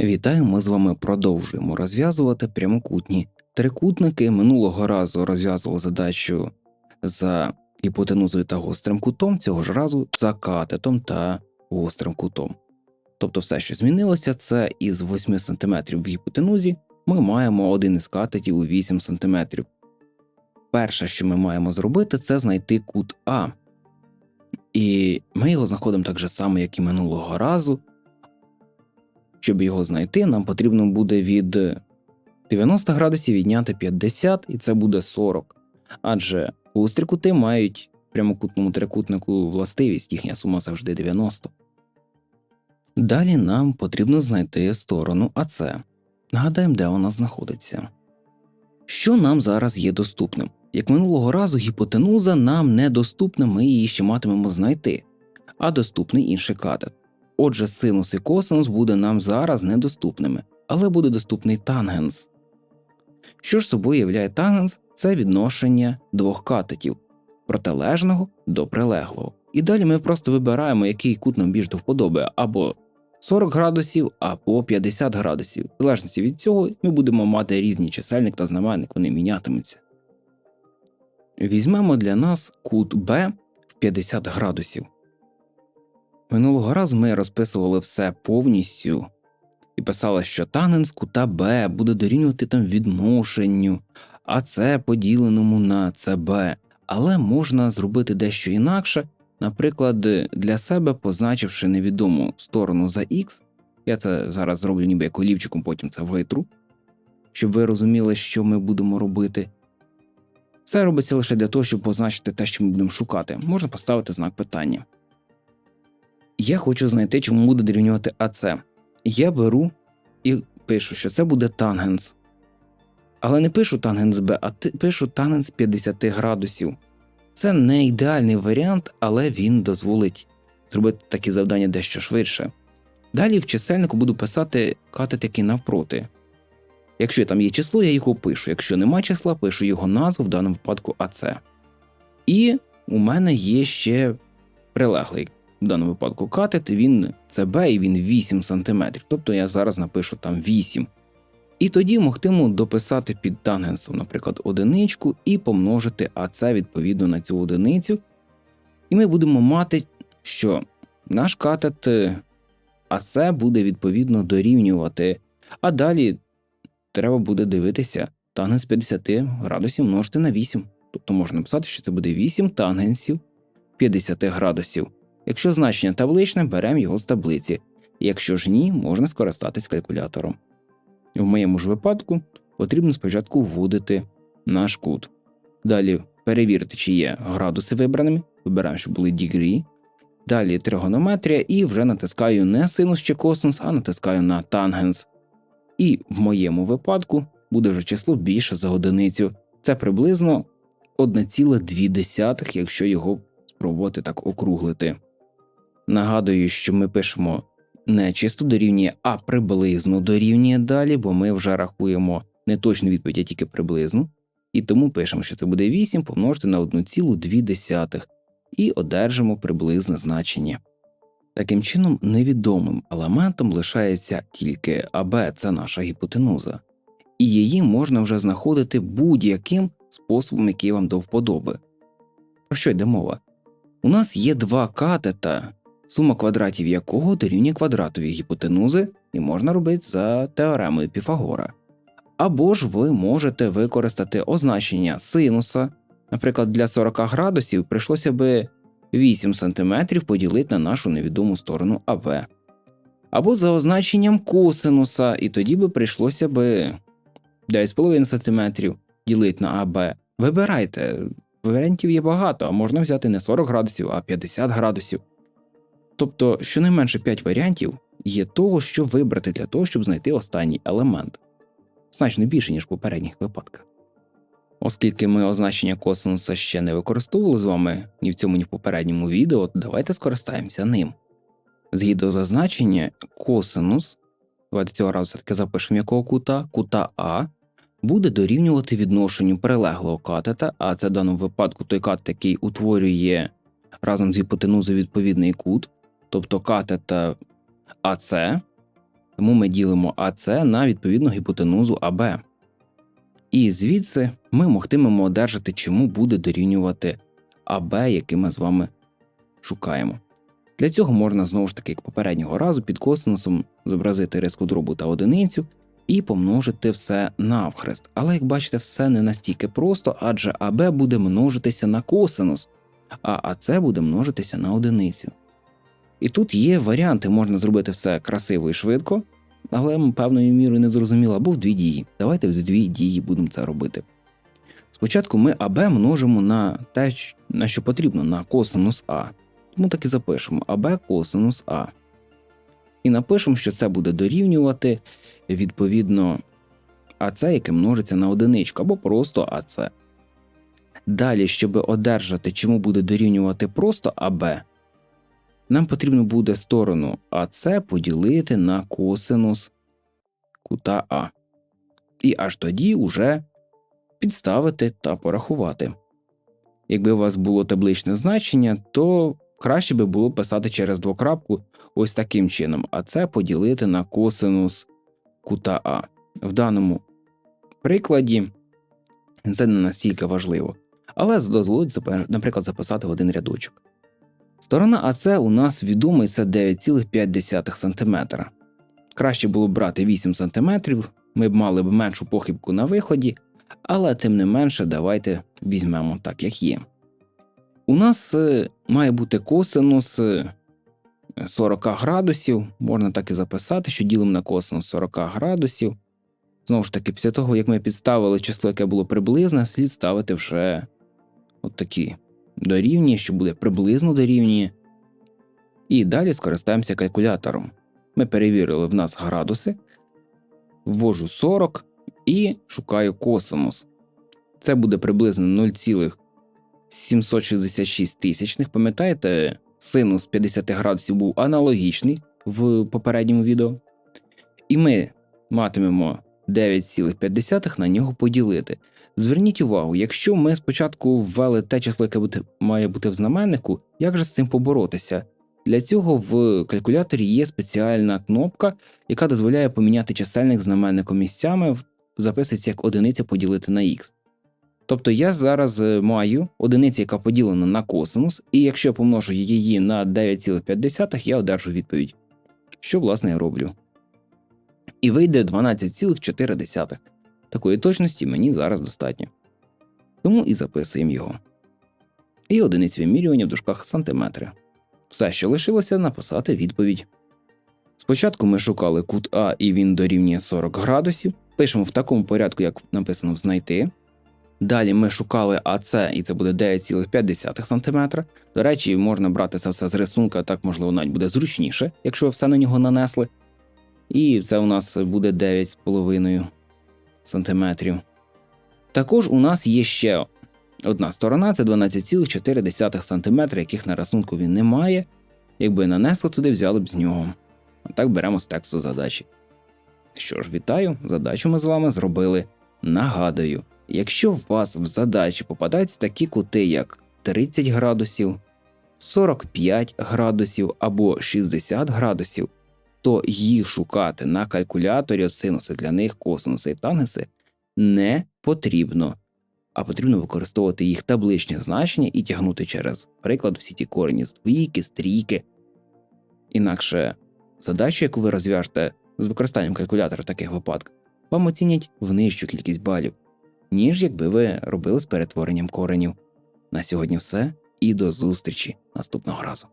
Вітаю, ми з вами продовжуємо розв'язувати прямокутні трикутники. Минулого разу розв'язували задачу за гіпотенузою та гострим кутом, цього ж разу за катетом та гострим кутом. Тобто все, що змінилося, це із 8 см в гіпотенузі ми маємо один із катетів у 8 см. Перше, що ми маємо зробити, це знайти кут А. І ми його знаходимо так же само, як і минулого разу. Щоб його знайти, нам потрібно буде від 90 градусів відняти 50, і це буде 40. Адже гострі мають прямокутному трикутнику властивість, їхня сума завжди 90. Далі нам потрібно знайти сторону АЦ. Нагадаємо, де вона знаходиться. Що нам зараз є доступним? Як минулого разу, гіпотенуза нам недоступна, ми її ще матимемо знайти, а доступний інший катет. Отже, синус і косинус буде нам зараз недоступними, але буде доступний тангенс. Що ж собою являє тангенс? Це відношення двох катетів протилежного до прилеглого. І далі ми просто вибираємо, який кут нам більш до або 40 градусів, або 50 градусів. В залежності від цього ми будемо мати різні чисельник та знаменник, вони мінятимуться. Візьмемо для нас кут Б в 50 градусів. Минулого разу ми розписували все повністю і писали, що тангенс кута Б буде дорівнювати там відношенню, а це поділеному на ЦБ. Але можна зробити дещо інакше, наприклад, для себе позначивши невідому сторону за Х, я це зараз зроблю ніби як олівчиком, потім це витру, щоб ви розуміли, що ми будемо робити. Це робиться лише для того, щоб позначити те, що ми будемо шукати. Можна поставити знак питання. Я хочу знайти, чому буде дорівнювати АЦ. Я беру і пишу, що це буде тангенс. Але не пишу тангенс Б, а пишу тангенс 50 градусів. Це не ідеальний варіант, але він дозволить зробити такі завдання дещо швидше. Далі в чисельнику буду писати катет, який навпроти. Якщо там є число, я його пишу. Якщо нема числа, пишу його назву, в даному випадку АЦ. І у мене є ще прилеглий в даному випадку катет, він ЦБ і він 8 см. Тобто я зараз напишу там 8. І тоді могтиму дописати під тангенсом, наприклад, одиничку і помножити АЦ відповідно на цю одиницю. І ми будемо мати, що наш катет АЦ буде відповідно дорівнювати. А далі треба буде дивитися тангенс 50 градусів множити на 8. Тобто можна написати, що це буде 8 тангенсів 50 градусів. Якщо значення табличне, беремо його з таблиці, якщо ж ні, можна скористатись калькулятором. В моєму ж випадку потрібно спочатку вводити наш кут. Далі перевірити, чи є градуси вибраними, вибираємо, щоб були дігрі. Далі тригонометрія, і вже натискаю не синус чи косинус, а натискаю на тангенс. І в моєму випадку буде вже число більше за одиницю. Це приблизно 1,2, якщо його спробувати так округлити. Нагадую, що ми пишемо не чисто дорівнює, а приблизно дорівнює далі, бо ми вже рахуємо не точну відповідь, а тільки приблизну. І тому пишемо, що це буде 8 помножити на 1,2 і одержимо приблизне значення. Таким чином, невідомим елементом лишається тільки АБ це наша гіпотенуза, і її можна вже знаходити будь-яким способом, який вам до вподоби. Про що йде мова? У нас є два катета, сума квадратів якого дорівнює квадратові гіпотенузи, і можна робити за теоремою Піфагора. Або ж ви можете використати означення синуса, наприклад, для 40 градусів прийшлося би 8 см поділити на нашу невідому сторону АВ. Або за означенням косинуса, і тоді би прийшлося би 9,5 см ділити на АБ. Вибирайте, варіантів є багато, а можна взяти не 40 градусів, а 50 градусів. Тобто, щонайменше 5 варіантів є того, що вибрати для того, щоб знайти останній елемент, значно більше, ніж в попередніх випадках. Оскільки ми означення косинуса ще не використовували з вами ні в цьому, ні в попередньому відео, давайте скористаємося ним. Згідно зазначення, косинус, давайте цього разу все таки запишемо якого кута, кута А, буде дорівнювати відношенню перелеглого катета, а це в даному випадку той катет, який утворює разом з гіпотенузою відповідний кут, тобто катета АЦ, Тому ми ділимо АС на відповідну гіпотенузу АБ. І звідси ми могтимемо одержати, чому буде дорівнювати АБ, який ми з вами шукаємо. Для цього можна знову ж таки, як попереднього разу, під косинусом зобразити риску дробу та одиницю і помножити все навхрест. Але як бачите, все не настільки просто, адже АБ буде множитися на косинус, а АС буде множитися на одиницю. І тут є варіанти, можна зробити все красиво і швидко, але певною мірою не зрозуміло, або в дві дії. Давайте в дві дії будемо це робити. Спочатку ми АБ множимо на те, на що потрібно, на косинус А. Тому так і запишемо АБ косинус А. І напишемо, що це буде дорівнювати відповідно АЦ, яке множиться на одиничку, або просто АЦ. Далі, щоб одержати, чому буде дорівнювати просто АБ, нам потрібно буде сторону АЦ поділити на косинус кута А. І аж тоді уже підставити та порахувати. Якби у вас було табличне значення, то краще би було писати через двокрапку ось таким чином, а це поділити на косинус кута А. В даному прикладі це не настільки важливо, але дозволить, наприклад, записати в один рядочок. Сторона АЦ у нас відомий це 9,5 см. Краще було б брати 8 см, ми б мали б меншу похибку на виході, але тим не менше давайте візьмемо так, як є. У нас е, має бути косинус 40 градусів, можна так і записати, що ділимо на косинус 40 градусів. Знову ж таки, після того, як ми підставили число, яке було приблизне, слід ставити вже от такі дорівнює, що буде приблизно дорівнює. І далі скористаємося калькулятором. Ми перевірили в нас градуси, ввожу 40 і шукаю косинус. Це буде приблизно 0,766 тисячних. Пам'ятаєте, синус 50 градусів був аналогічний в попередньому відео. І ми матимемо 9,5 на нього поділити. Зверніть увагу, якщо ми спочатку ввели те число, яке має бути в знаменнику, як же з цим поборотися? Для цього в калькуляторі є спеціальна кнопка, яка дозволяє поміняти чисельник знаменником місцями, записується як одиниця поділити на х. Тобто я зараз е, маю одиницю, яка поділена на косинус, і якщо я помножу її на 9,5, я одержу відповідь. Що, власне, я роблю. І вийде 12,4. Такої точності мені зараз достатньо. Тому і записуємо його. І одиниць вимірювання в дужках сантиметри. Все, що лишилося, написати відповідь. Спочатку ми шукали кут А і він дорівнює 40 градусів. Пишемо в такому порядку, як написано в знайти. Далі ми шукали АЦ, і це буде 9,5 см. До речі, можна брати це все з рисунка, так можливо навіть буде зручніше, якщо ви все на нього нанесли. І це у нас буде 9,5 см. Також у нас є ще одна сторона це 12,4 см, яких на рисунку він не має. Якби нанесли туди, взяли б з нього. А так беремо з тексту задачі. Що ж, вітаю, задачу ми з вами зробили. Нагадую, якщо в вас в задачі попадаються такі кути, як 30 градусів, 45 градусів або 60 градусів, то їх шукати на калькуляторі синуси для них косинуси і тангенси не потрібно, а потрібно використовувати їх табличні значення і тягнути через приклад всі ті корені з двійки, стрійки. Інакше задачу, яку ви розв'яжете з використанням калькулятора в таких випадках, вам оцінять в нижчу кількість балів, ніж якби ви робили з перетворенням коренів. На сьогодні все і до зустрічі наступного разу.